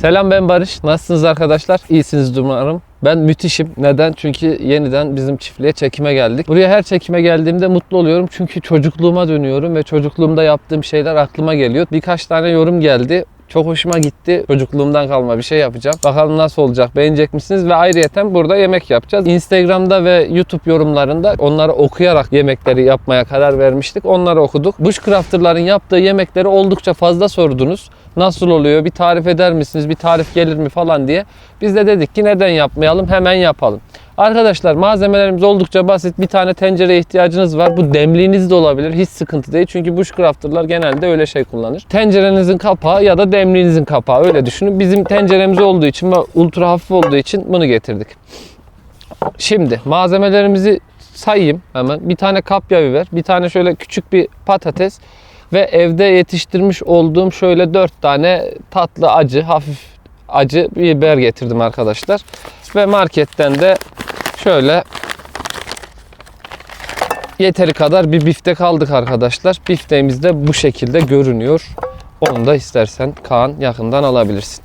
Selam ben Barış. Nasılsınız arkadaşlar? İyisiniz umarım. Ben müthişim. Neden? Çünkü yeniden bizim çiftliğe çekime geldik. Buraya her çekime geldiğimde mutlu oluyorum. Çünkü çocukluğuma dönüyorum ve çocukluğumda yaptığım şeyler aklıma geliyor. Birkaç tane yorum geldi. Çok hoşuma gitti. Çocukluğumdan kalma bir şey yapacağım. Bakalım nasıl olacak? Beğenecek misiniz? Ve ayrıyeten burada yemek yapacağız. Instagram'da ve YouTube yorumlarında onları okuyarak yemekleri yapmaya karar vermiştik. Onları okuduk. Bushcrafter'ların yaptığı yemekleri oldukça fazla sordunuz. Nasıl oluyor? Bir tarif eder misiniz? Bir tarif gelir mi falan diye. Biz de dedik ki neden yapmayalım? Hemen yapalım. Arkadaşlar malzemelerimiz oldukça basit. Bir tane tencereye ihtiyacınız var. Bu demliğiniz de olabilir. Hiç sıkıntı değil. Çünkü bushcrafter'lar genelde öyle şey kullanır. Tencerenizin kapağı ya da demliğinizin kapağı öyle düşünün. Bizim tenceremiz olduğu için ve ultra hafif olduğu için bunu getirdik. Şimdi malzemelerimizi sayayım hemen. Bir tane kapya biber, bir tane şöyle küçük bir patates ve evde yetiştirmiş olduğum şöyle 4 tane tatlı acı, hafif acı biber getirdim arkadaşlar. Ve marketten de şöyle yeteri kadar bir biftek aldık arkadaşlar. Bifteğimiz de bu şekilde görünüyor. Onu da istersen Kaan yakından alabilirsin.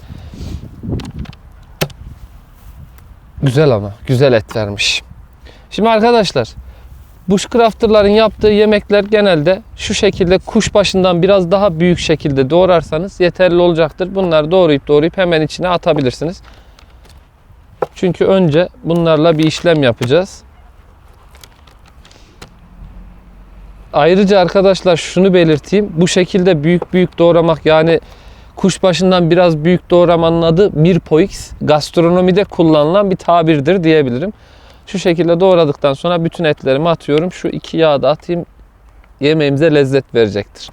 Güzel ama güzel et vermiş. Şimdi arkadaşlar Bushcrafter'ların yaptığı yemekler genelde şu şekilde kuşbaşından biraz daha büyük şekilde doğrarsanız yeterli olacaktır. Bunları doğrayıp doğrayıp hemen içine atabilirsiniz. Çünkü önce bunlarla bir işlem yapacağız. Ayrıca arkadaşlar şunu belirteyim. Bu şekilde büyük büyük doğramak yani kuşbaşından biraz büyük doğramanın adı mirpoix. Gastronomide kullanılan bir tabirdir diyebilirim. Şu şekilde doğradıktan sonra bütün etlerimi atıyorum. Şu iki yağı da atayım. Yemeğimize lezzet verecektir.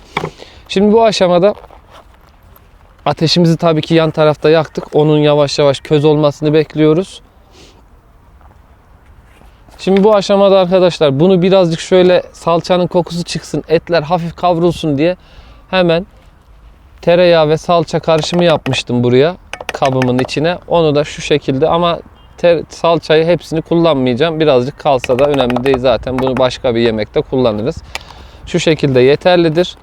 Şimdi bu aşamada ateşimizi tabii ki yan tarafta yaktık. Onun yavaş yavaş köz olmasını bekliyoruz. Şimdi bu aşamada arkadaşlar bunu birazcık şöyle salçanın kokusu çıksın, etler hafif kavrulsun diye hemen tereyağı ve salça karışımı yapmıştım buraya kabımın içine. Onu da şu şekilde ama ter, salçayı hepsini kullanmayacağım. Birazcık kalsa da önemli değil zaten. Bunu başka bir yemekte kullanırız. Şu şekilde yeterlidir.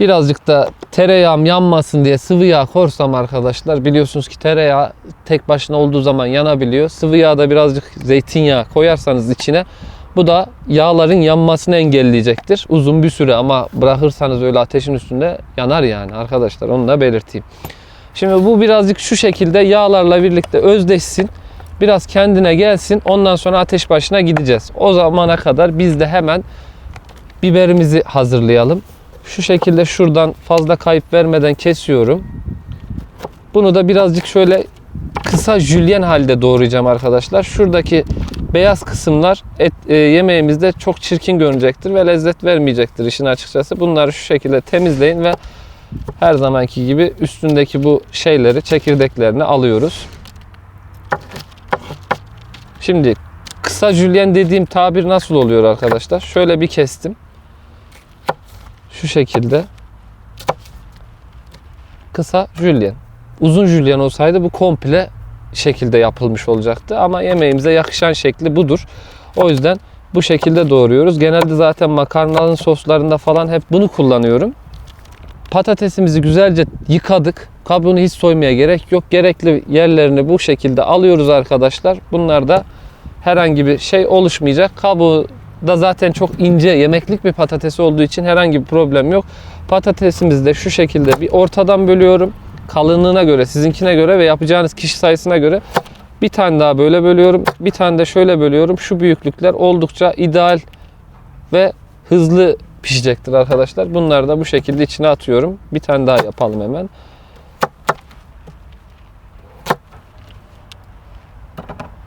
Birazcık da tereyağım yanmasın diye sıvı yağ korsam arkadaşlar biliyorsunuz ki tereyağı tek başına olduğu zaman yanabiliyor. Sıvı yağ da birazcık zeytinyağı koyarsanız içine bu da yağların yanmasını engelleyecektir. Uzun bir süre ama bırakırsanız öyle ateşin üstünde yanar yani arkadaşlar onu da belirteyim. Şimdi bu birazcık şu şekilde yağlarla birlikte özdeşsin. Biraz kendine gelsin. Ondan sonra ateş başına gideceğiz. O zamana kadar biz de hemen biberimizi hazırlayalım. Şu şekilde şuradan fazla kayıp vermeden kesiyorum. Bunu da birazcık şöyle kısa jülyen halde doğrayacağım arkadaşlar. Şuradaki beyaz kısımlar et, e, yemeğimizde çok çirkin görünecektir ve lezzet vermeyecektir işin açıkçası. Bunları şu şekilde temizleyin ve her zamanki gibi üstündeki bu şeyleri, çekirdeklerini alıyoruz. Şimdi kısa jülyen dediğim tabir nasıl oluyor arkadaşlar? Şöyle bir kestim. Şu şekilde. Kısa jülyen. Uzun jülyen olsaydı bu komple şekilde yapılmış olacaktı. Ama yemeğimize yakışan şekli budur. O yüzden bu şekilde doğruyoruz. Genelde zaten makarnanın soslarında falan hep bunu kullanıyorum. Patatesimizi güzelce yıkadık. Kabuğunu hiç soymaya gerek yok. Gerekli yerlerini bu şekilde alıyoruz arkadaşlar. Bunlar da herhangi bir şey oluşmayacak. Kabuğu da zaten çok ince yemeklik bir patates olduğu için herhangi bir problem yok. Patatesimizi de şu şekilde bir ortadan bölüyorum. Kalınlığına göre, sizinkine göre ve yapacağınız kişi sayısına göre bir tane daha böyle bölüyorum. Bir tane de şöyle bölüyorum. Şu büyüklükler oldukça ideal ve hızlı pişecektir arkadaşlar. Bunları da bu şekilde içine atıyorum. Bir tane daha yapalım hemen.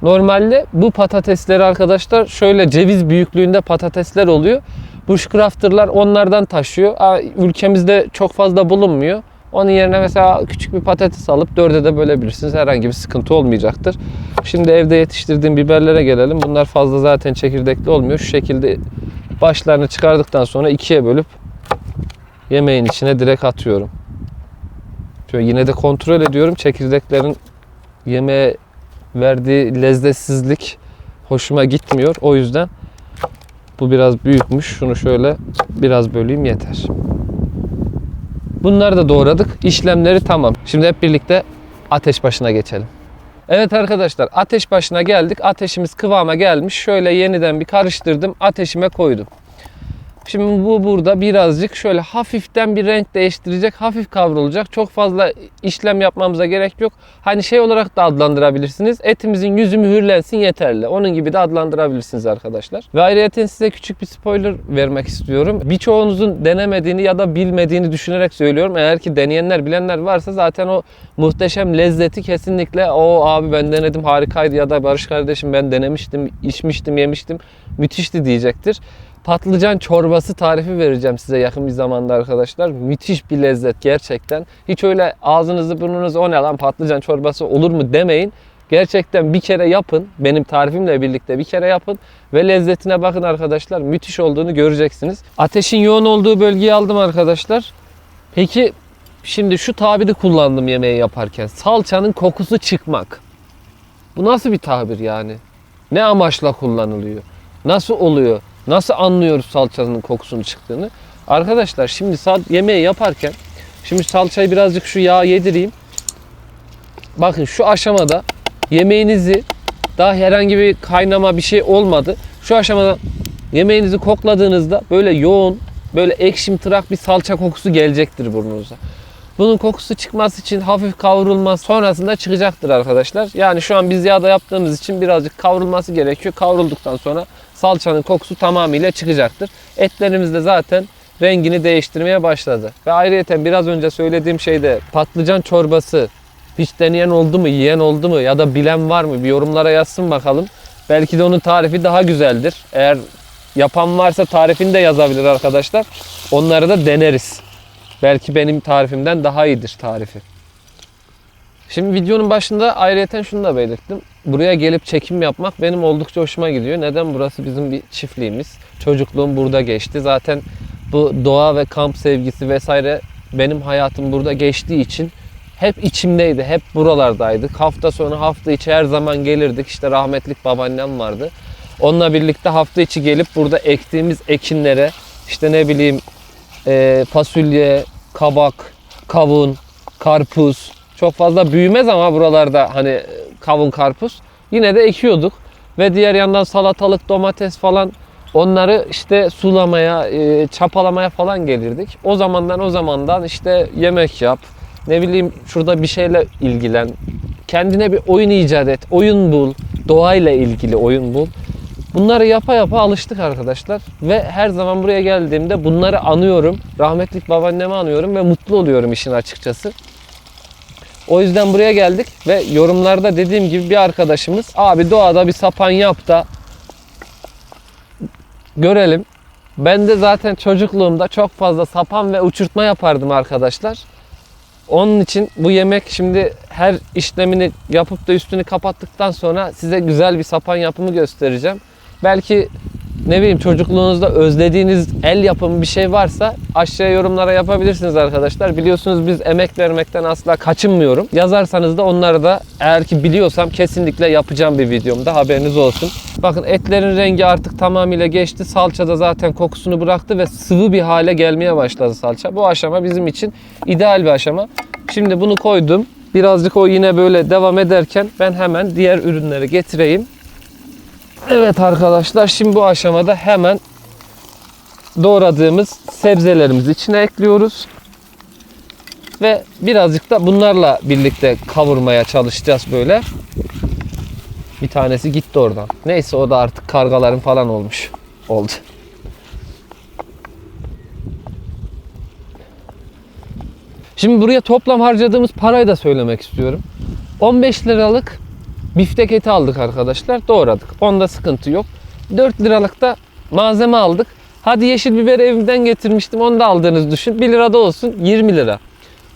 Normalde bu patatesleri arkadaşlar şöyle ceviz büyüklüğünde patatesler oluyor. Bushcrafter'lar onlardan taşıyor. Aa, Ülkemizde çok fazla bulunmuyor. Onun yerine mesela küçük bir patates alıp dörde de bölebilirsiniz. Herhangi bir sıkıntı olmayacaktır. Şimdi evde yetiştirdiğim biberlere gelelim. Bunlar fazla zaten çekirdekli olmuyor. Şu şekilde başlarını çıkardıktan sonra ikiye bölüp yemeğin içine direkt atıyorum. Şöyle yine de kontrol ediyorum. Çekirdeklerin yemeğe verdiği lezzetsizlik hoşuma gitmiyor. O yüzden bu biraz büyükmüş. Şunu şöyle biraz böleyim yeter. Bunları da doğradık. İşlemleri tamam. Şimdi hep birlikte ateş başına geçelim. Evet arkadaşlar ateş başına geldik. Ateşimiz kıvama gelmiş. Şöyle yeniden bir karıştırdım. Ateşime koydum. Şimdi bu burada birazcık şöyle hafiften bir renk değiştirecek, hafif kavrulacak. Çok fazla işlem yapmamıza gerek yok. Hani şey olarak da adlandırabilirsiniz. Etimizin yüzü mühürlensin yeterli. Onun gibi de adlandırabilirsiniz arkadaşlar. Ve ayrıca size küçük bir spoiler vermek istiyorum. Birçoğunuzun denemediğini ya da bilmediğini düşünerek söylüyorum. Eğer ki deneyenler, bilenler varsa zaten o muhteşem lezzeti kesinlikle o abi ben denedim harikaydı ya da Barış kardeşim ben denemiştim, içmiştim, yemiştim. Müthişti diyecektir patlıcan çorbası tarifi vereceğim size yakın bir zamanda arkadaşlar. Müthiş bir lezzet gerçekten. Hiç öyle ağzınızı burnunuzu o ne lan patlıcan çorbası olur mu demeyin. Gerçekten bir kere yapın. Benim tarifimle birlikte bir kere yapın. Ve lezzetine bakın arkadaşlar. Müthiş olduğunu göreceksiniz. Ateşin yoğun olduğu bölgeyi aldım arkadaşlar. Peki şimdi şu tabiri kullandım yemeği yaparken. Salçanın kokusu çıkmak. Bu nasıl bir tabir yani? Ne amaçla kullanılıyor? Nasıl oluyor? Nasıl anlıyoruz salçanın kokusunun çıktığını? Arkadaşlar şimdi sal yemeği yaparken şimdi salçayı birazcık şu yağa yedireyim. Bakın şu aşamada yemeğinizi daha herhangi bir kaynama bir şey olmadı. Şu aşamada yemeğinizi kokladığınızda böyle yoğun, böyle ekşimtırak bir salça kokusu gelecektir burnunuza. Bunun kokusu çıkması için hafif kavrulma sonrasında çıkacaktır arkadaşlar. Yani şu an biz yağda yaptığımız için birazcık kavrulması gerekiyor. Kavrulduktan sonra salçanın kokusu tamamıyla çıkacaktır. Etlerimiz de zaten rengini değiştirmeye başladı. Ve ayrıca biraz önce söylediğim şeyde patlıcan çorbası hiç deneyen oldu mu, yiyen oldu mu ya da bilen var mı bir yorumlara yazsın bakalım. Belki de onun tarifi daha güzeldir. Eğer yapan varsa tarifini de yazabilir arkadaşlar. Onları da deneriz. Belki benim tarifimden daha iyidir tarifi. Şimdi videonun başında ayrıyeten şunu da belirttim. Buraya gelip çekim yapmak benim oldukça hoşuma gidiyor. Neden? Burası bizim bir çiftliğimiz. Çocukluğum burada geçti. Zaten bu doğa ve kamp sevgisi vesaire benim hayatım burada geçtiği için hep içimdeydi. Hep buralardaydık. Hafta sonu hafta içi her zaman gelirdik. İşte rahmetlik babaannem vardı. Onunla birlikte hafta içi gelip burada ektiğimiz ekinlere işte ne bileyim e, fasulye, kabak, kavun, karpuz çok fazla büyümez ama buralarda hani kavun, karpuz yine de ekiyorduk ve diğer yandan salatalık, domates falan onları işte sulamaya, e, çapalamaya falan gelirdik. O zamandan o zamandan işte yemek yap, ne bileyim şurada bir şeyle ilgilen, kendine bir oyun icat et, oyun bul, doğayla ilgili oyun bul. Bunları yapa yapa alıştık arkadaşlar ve her zaman buraya geldiğimde bunları anıyorum. Rahmetlik babaannemi anıyorum ve mutlu oluyorum işin açıkçası. O yüzden buraya geldik ve yorumlarda dediğim gibi bir arkadaşımız abi doğada bir sapan yap da görelim. Ben de zaten çocukluğumda çok fazla sapan ve uçurtma yapardım arkadaşlar. Onun için bu yemek şimdi her işlemini yapıp da üstünü kapattıktan sonra size güzel bir sapan yapımı göstereceğim. Belki ne bileyim çocukluğunuzda özlediğiniz el yapımı bir şey varsa aşağıya yorumlara yapabilirsiniz arkadaşlar. Biliyorsunuz biz emek vermekten asla kaçınmıyorum. Yazarsanız da onları da eğer ki biliyorsam kesinlikle yapacağım bir videomda haberiniz olsun. Bakın etlerin rengi artık tamamıyla geçti. Salça da zaten kokusunu bıraktı ve sıvı bir hale gelmeye başladı salça. Bu aşama bizim için ideal bir aşama. Şimdi bunu koydum. Birazcık o yine böyle devam ederken ben hemen diğer ürünleri getireyim. Evet arkadaşlar şimdi bu aşamada hemen doğradığımız sebzelerimizi içine ekliyoruz. Ve birazcık da bunlarla birlikte kavurmaya çalışacağız böyle. Bir tanesi gitti oradan. Neyse o da artık kargaların falan olmuş. Oldu. Şimdi buraya toplam harcadığımız parayı da söylemek istiyorum. 15 liralık biftek eti aldık arkadaşlar. Doğradık. Onda sıkıntı yok. 4 liralık da malzeme aldık. Hadi yeşil biber evimden getirmiştim. Onu da aldığınızı düşün. 1 lirada olsun 20 lira.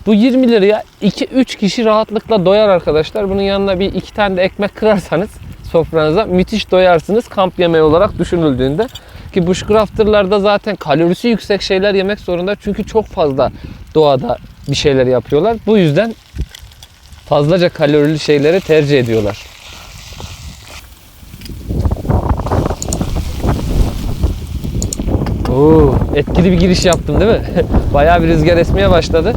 Bu 20 liraya 2-3 kişi rahatlıkla doyar arkadaşlar. Bunun yanına bir iki tane de ekmek kırarsanız sofranıza müthiş doyarsınız kamp yemeği olarak düşünüldüğünde. Ki bushcrafterlarda zaten kalorisi yüksek şeyler yemek zorunda. Çünkü çok fazla doğada bir şeyler yapıyorlar. Bu yüzden fazlaca kalorili şeyleri tercih ediyorlar. Oo, etkili bir giriş yaptım değil mi? Bayağı bir rüzgar esmeye başladı.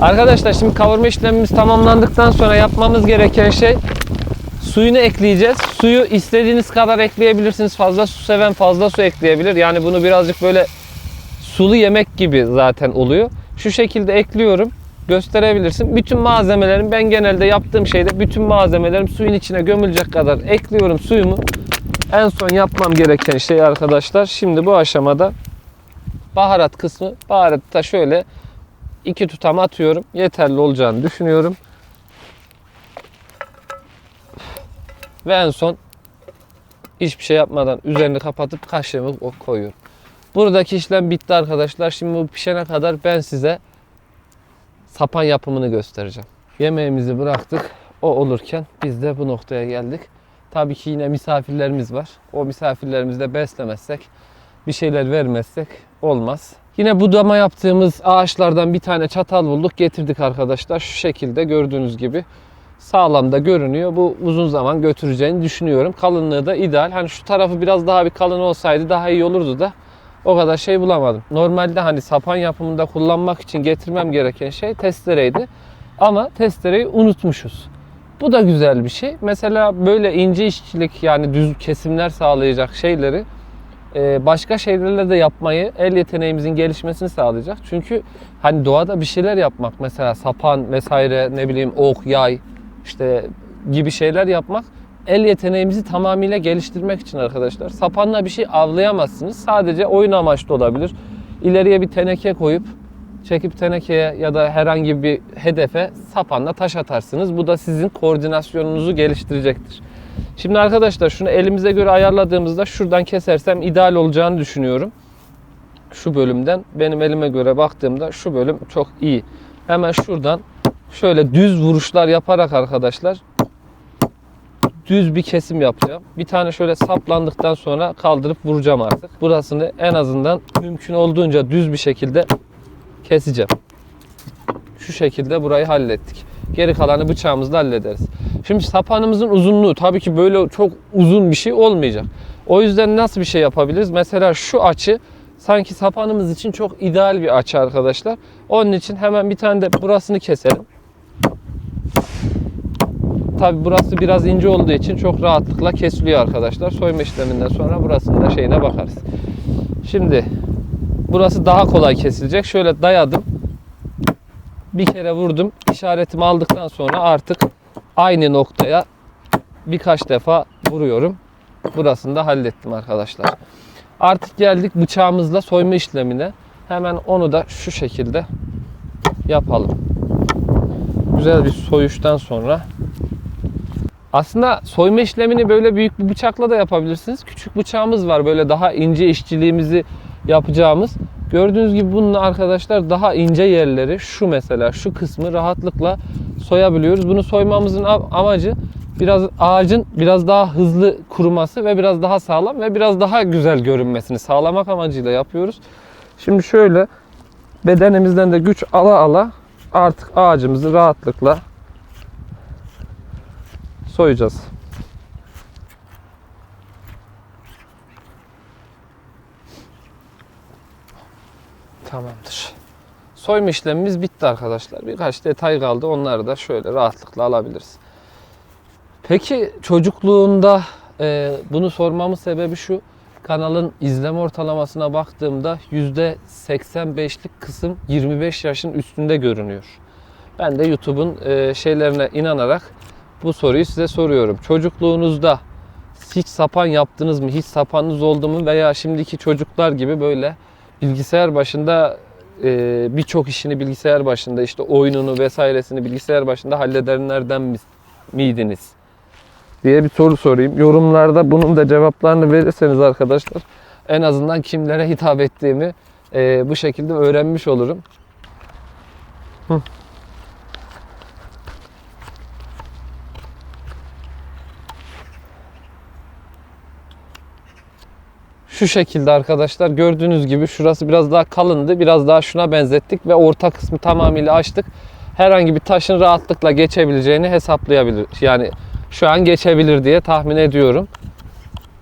Arkadaşlar şimdi kavurma işlemimiz tamamlandıktan sonra yapmamız gereken şey suyunu ekleyeceğiz. Suyu istediğiniz kadar ekleyebilirsiniz. Fazla su seven fazla su ekleyebilir. Yani bunu birazcık böyle sulu yemek gibi zaten oluyor. Şu şekilde ekliyorum. Gösterebilirsin. Bütün malzemelerim ben genelde yaptığım şeyde bütün malzemelerim suyun içine gömülecek kadar ekliyorum suyumu. En son yapmam gereken şey arkadaşlar şimdi bu aşamada baharat kısmı baharatı da şöyle iki tutam atıyorum. Yeterli olacağını düşünüyorum. Ve en son hiçbir şey yapmadan üzerini kapatıp kaşığımı koyuyorum. Buradaki işlem bitti arkadaşlar. Şimdi bu pişene kadar ben size sapan yapımını göstereceğim. Yemeğimizi bıraktık. O olurken biz de bu noktaya geldik. Tabii ki yine misafirlerimiz var. O misafirlerimizi de beslemezsek, bir şeyler vermezsek olmaz. Yine budama yaptığımız ağaçlardan bir tane çatal bulduk, getirdik arkadaşlar. Şu şekilde gördüğünüz gibi sağlam da görünüyor. Bu uzun zaman götüreceğini düşünüyorum. Kalınlığı da ideal. Hani şu tarafı biraz daha bir kalın olsaydı daha iyi olurdu da o kadar şey bulamadım. Normalde hani sapan yapımında kullanmak için getirmem gereken şey testereydi. Ama testereyi unutmuşuz. Bu da güzel bir şey. Mesela böyle ince işçilik yani düz kesimler sağlayacak şeyleri e, başka şeylerle de yapmayı el yeteneğimizin gelişmesini sağlayacak. Çünkü hani doğada bir şeyler yapmak mesela sapan vesaire ne bileyim ok, yay işte gibi şeyler yapmak el yeteneğimizi tamamıyla geliştirmek için arkadaşlar. Sapanla bir şey avlayamazsınız. Sadece oyun amaçlı olabilir. İleriye bir teneke koyup çekip tenekeye ya da herhangi bir hedefe sapanla taş atarsınız. Bu da sizin koordinasyonunuzu geliştirecektir. Şimdi arkadaşlar şunu elimize göre ayarladığımızda şuradan kesersem ideal olacağını düşünüyorum. Şu bölümden benim elime göre baktığımda şu bölüm çok iyi. Hemen şuradan şöyle düz vuruşlar yaparak arkadaşlar düz bir kesim yapacağım. Bir tane şöyle saplandıktan sonra kaldırıp vuracağım artık. Burasını en azından mümkün olduğunca düz bir şekilde keseceğim. Şu şekilde burayı hallettik. Geri kalanı bıçağımızla hallederiz. Şimdi sapanımızın uzunluğu tabii ki böyle çok uzun bir şey olmayacak. O yüzden nasıl bir şey yapabiliriz? Mesela şu açı sanki sapanımız için çok ideal bir açı arkadaşlar. Onun için hemen bir tane de burasını keselim. Tabi burası biraz ince olduğu için çok rahatlıkla kesiliyor arkadaşlar. Soyma işleminden sonra burasının da şeyine bakarız. Şimdi burası daha kolay kesilecek. Şöyle dayadım. Bir kere vurdum. İşaretimi aldıktan sonra artık aynı noktaya birkaç defa vuruyorum. Burasını da hallettim arkadaşlar. Artık geldik bıçağımızla soyma işlemine. Hemen onu da şu şekilde yapalım. Güzel bir soyuştan sonra aslında soyma işlemini böyle büyük bir bıçakla da yapabilirsiniz. Küçük bıçağımız var böyle daha ince işçiliğimizi yapacağımız. Gördüğünüz gibi bunun arkadaşlar daha ince yerleri şu mesela şu kısmı rahatlıkla soyabiliyoruz. Bunu soymamızın amacı biraz ağacın biraz daha hızlı kuruması ve biraz daha sağlam ve biraz daha güzel görünmesini sağlamak amacıyla yapıyoruz. Şimdi şöyle bedenimizden de güç ala ala artık ağacımızı rahatlıkla soyacağız. Tamamdır. Soyma işlemimiz bitti arkadaşlar. Birkaç detay kaldı. Onları da şöyle rahatlıkla alabiliriz. Peki çocukluğunda e, bunu sormamın sebebi şu. Kanalın izleme ortalamasına baktığımda %85'lik kısım 25 yaşın üstünde görünüyor. Ben de YouTube'un e, şeylerine inanarak bu soruyu size soruyorum. Çocukluğunuzda hiç sapan yaptınız mı? Hiç sapanınız oldu mu? Veya şimdiki çocuklar gibi böyle bilgisayar başında e, birçok işini bilgisayar başında işte oyununu vesairesini bilgisayar başında halledenlerden mi, miydiniz? diye bir soru sorayım. Yorumlarda bunun da cevaplarını verirseniz arkadaşlar en azından kimlere hitap ettiğimi e, bu şekilde öğrenmiş olurum. Hı. Şu şekilde arkadaşlar gördüğünüz gibi şurası biraz daha kalındı. Biraz daha şuna benzettik ve orta kısmı tamamıyla açtık. Herhangi bir taşın rahatlıkla geçebileceğini hesaplayabilir. Yani şu an geçebilir diye tahmin ediyorum.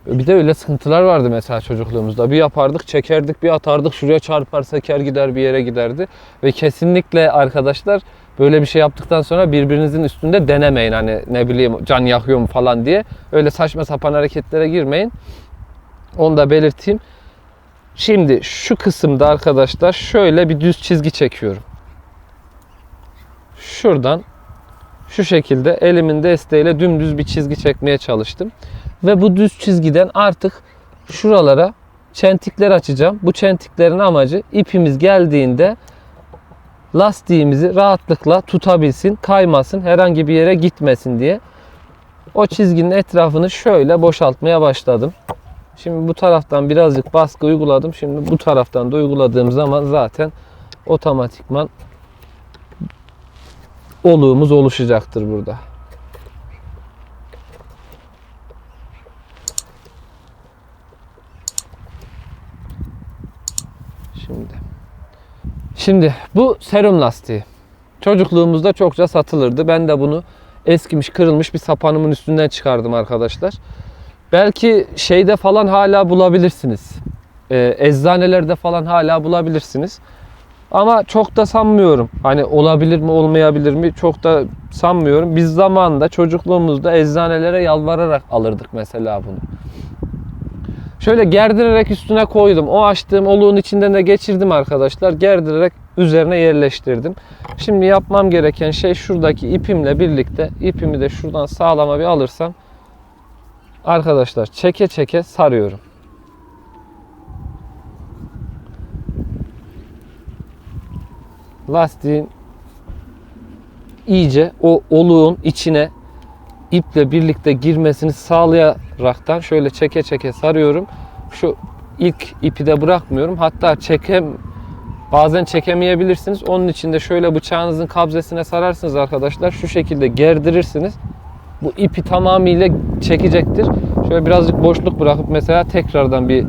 Bir de öyle sıkıntılar vardı mesela çocukluğumuzda. Bir yapardık, çekerdik, bir atardık, şuraya çarpar, seker gider, bir yere giderdi. Ve kesinlikle arkadaşlar böyle bir şey yaptıktan sonra birbirinizin üstünde denemeyin. Hani ne bileyim can yakıyor mu falan diye. Öyle saçma sapan hareketlere girmeyin. Onu da belirteyim. Şimdi şu kısımda arkadaşlar şöyle bir düz çizgi çekiyorum. Şuradan şu şekilde elimin desteğiyle dümdüz bir çizgi çekmeye çalıştım. Ve bu düz çizgiden artık şuralara çentikler açacağım. Bu çentiklerin amacı ipimiz geldiğinde lastiğimizi rahatlıkla tutabilsin, kaymasın, herhangi bir yere gitmesin diye. O çizginin etrafını şöyle boşaltmaya başladım. Şimdi bu taraftan birazcık baskı uyguladım. Şimdi bu taraftan da uyguladığım zaman zaten otomatikman oluğumuz oluşacaktır burada. Şimdi. Şimdi bu serum lastiği. Çocukluğumuzda çokça satılırdı. Ben de bunu eskimiş, kırılmış bir sapanımın üstünden çıkardım arkadaşlar. Belki şeyde falan hala bulabilirsiniz. Ee, eczanelerde falan hala bulabilirsiniz. Ama çok da sanmıyorum. Hani olabilir mi olmayabilir mi çok da sanmıyorum. Biz zamanında çocukluğumuzda eczanelere yalvararak alırdık mesela bunu. Şöyle gerdirerek üstüne koydum. O açtığım oluğun içinden de geçirdim arkadaşlar. Gerdirerek üzerine yerleştirdim. Şimdi yapmam gereken şey şuradaki ipimle birlikte ipimi de şuradan sağlama bir alırsam arkadaşlar çeke çeke sarıyorum. Lastiğin iyice o oluğun içine iple birlikte girmesini sağlayaraktan şöyle çeke çeke sarıyorum. Şu ilk ipi de bırakmıyorum. Hatta çekem bazen çekemeyebilirsiniz. Onun için de şöyle bıçağınızın kabzesine sararsınız arkadaşlar. Şu şekilde gerdirirsiniz. Bu ipi tamamıyla çekecektir. Şöyle birazcık boşluk bırakıp mesela tekrardan bir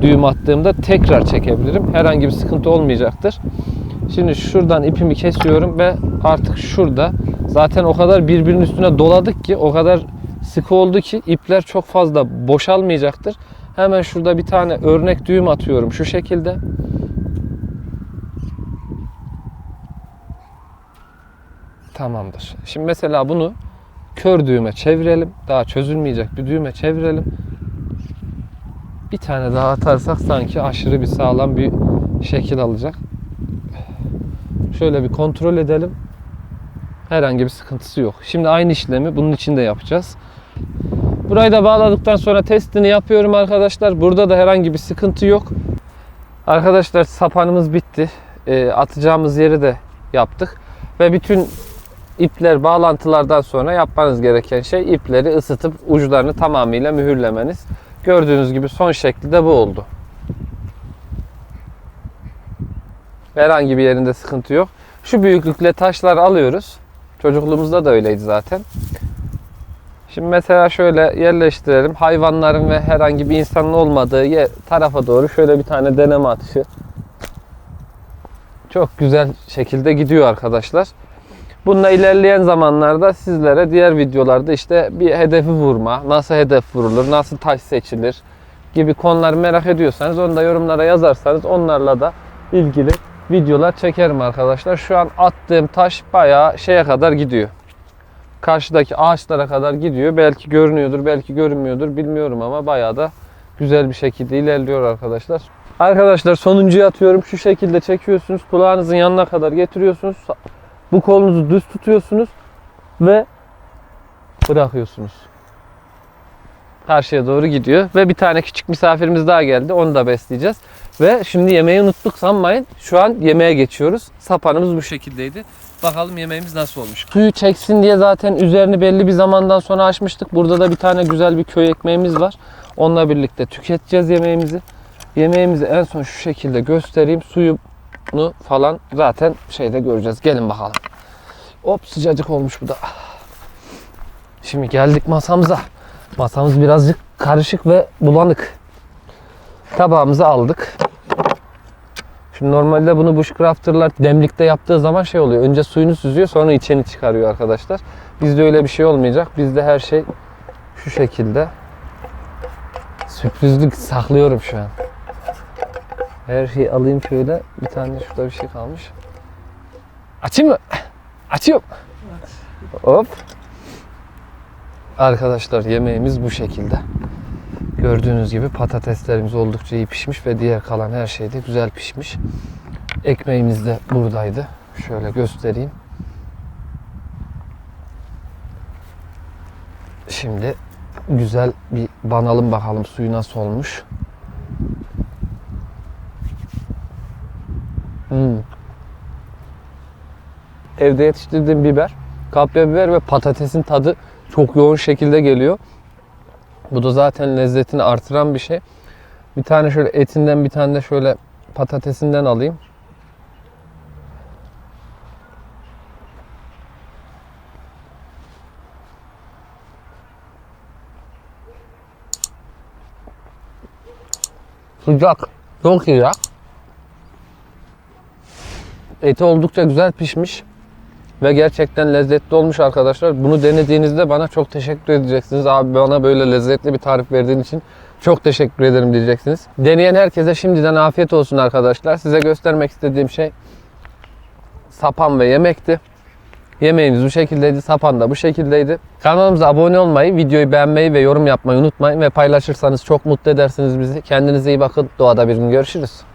düğüm attığımda tekrar çekebilirim. Herhangi bir sıkıntı olmayacaktır. Şimdi şuradan ipimi kesiyorum ve artık şurada zaten o kadar birbirinin üstüne doladık ki o kadar sıkı oldu ki ipler çok fazla boşalmayacaktır. Hemen şurada bir tane örnek düğüm atıyorum şu şekilde. Tamamdır. Şimdi mesela bunu kör düğüme çevirelim. Daha çözülmeyecek bir düğüme çevirelim. Bir tane daha atarsak sanki aşırı bir sağlam bir şekil alacak. Şöyle bir kontrol edelim. Herhangi bir sıkıntısı yok. Şimdi aynı işlemi bunun için de yapacağız. Burayı da bağladıktan sonra testini yapıyorum arkadaşlar. Burada da herhangi bir sıkıntı yok. Arkadaşlar sapanımız bitti. E, atacağımız yeri de yaptık. Ve bütün ipler bağlantılardan sonra yapmanız gereken şey ipleri ısıtıp uçlarını tamamıyla mühürlemeniz. Gördüğünüz gibi son şekli de bu oldu. Herhangi bir yerinde sıkıntı yok. Şu büyüklükle taşlar alıyoruz. Çocukluğumuzda da öyleydi zaten. Şimdi mesela şöyle yerleştirelim. Hayvanların ve herhangi bir insanın olmadığı yer, tarafa doğru şöyle bir tane deneme atışı. Çok güzel şekilde gidiyor arkadaşlar. Bununla ilerleyen zamanlarda sizlere diğer videolarda işte bir hedefi vurma, nasıl hedef vurulur, nasıl taş seçilir gibi konuları merak ediyorsanız onu da yorumlara yazarsanız onlarla da ilgili videolar çekerim arkadaşlar. Şu an attığım taş bayağı şeye kadar gidiyor. Karşıdaki ağaçlara kadar gidiyor. Belki görünüyordur, belki görünmüyordur bilmiyorum ama bayağı da güzel bir şekilde ilerliyor arkadaşlar. Arkadaşlar sonuncuyu atıyorum. Şu şekilde çekiyorsunuz. Kulağınızın yanına kadar getiriyorsunuz. Bu kolunuzu düz tutuyorsunuz ve bırakıyorsunuz. Karşıya doğru gidiyor ve bir tane küçük misafirimiz daha geldi. Onu da besleyeceğiz. Ve şimdi yemeği unuttuk sanmayın. Şu an yemeğe geçiyoruz. Sapanımız bu şekildeydi. Bakalım yemeğimiz nasıl olmuş. Suyu çeksin diye zaten üzerini belli bir zamandan sonra açmıştık. Burada da bir tane güzel bir köy ekmeğimiz var. Onunla birlikte tüketeceğiz yemeğimizi. Yemeğimizi en son şu şekilde göstereyim. Suyunu falan zaten şeyde göreceğiz. Gelin bakalım. Hop sıcacık olmuş bu da. Şimdi geldik masamıza. Masamız birazcık karışık ve bulanık. Tabağımızı aldık. Şimdi normalde bunu bushcrafterlar demlikte yaptığı zaman şey oluyor. Önce suyunu süzüyor sonra içeni çıkarıyor arkadaşlar. Bizde öyle bir şey olmayacak. Bizde her şey şu şekilde Sürprizlik saklıyorum şu an. Her şeyi alayım şöyle. Bir tane şurada bir şey kalmış. Açayım mı? Açıyorum. Hop. Arkadaşlar yemeğimiz bu şekilde. Gördüğünüz gibi patateslerimiz oldukça iyi pişmiş ve diğer kalan her şey de güzel pişmiş. Ekmeğimiz de buradaydı. Şöyle göstereyim. Şimdi güzel bir banalım bakalım suyu nasıl olmuş. Evde yetiştirdiğim biber, kapya biber ve patatesin tadı çok yoğun şekilde geliyor. Bu da zaten lezzetini artıran bir şey. Bir tane şöyle etinden bir tane de şöyle patatesinden alayım. Sıcak. Çok sıcak. Eti oldukça güzel pişmiş. Ve gerçekten lezzetli olmuş arkadaşlar. Bunu denediğinizde bana çok teşekkür edeceksiniz. Abi bana böyle lezzetli bir tarif verdiğin için çok teşekkür ederim diyeceksiniz. Deneyen herkese şimdiden afiyet olsun arkadaşlar. Size göstermek istediğim şey sapan ve yemekti. Yemeğimiz bu şekildeydi. Sapan da bu şekildeydi. Kanalımıza abone olmayı, videoyu beğenmeyi ve yorum yapmayı unutmayın. Ve paylaşırsanız çok mutlu edersiniz bizi. Kendinize iyi bakın. Doğada bir gün görüşürüz.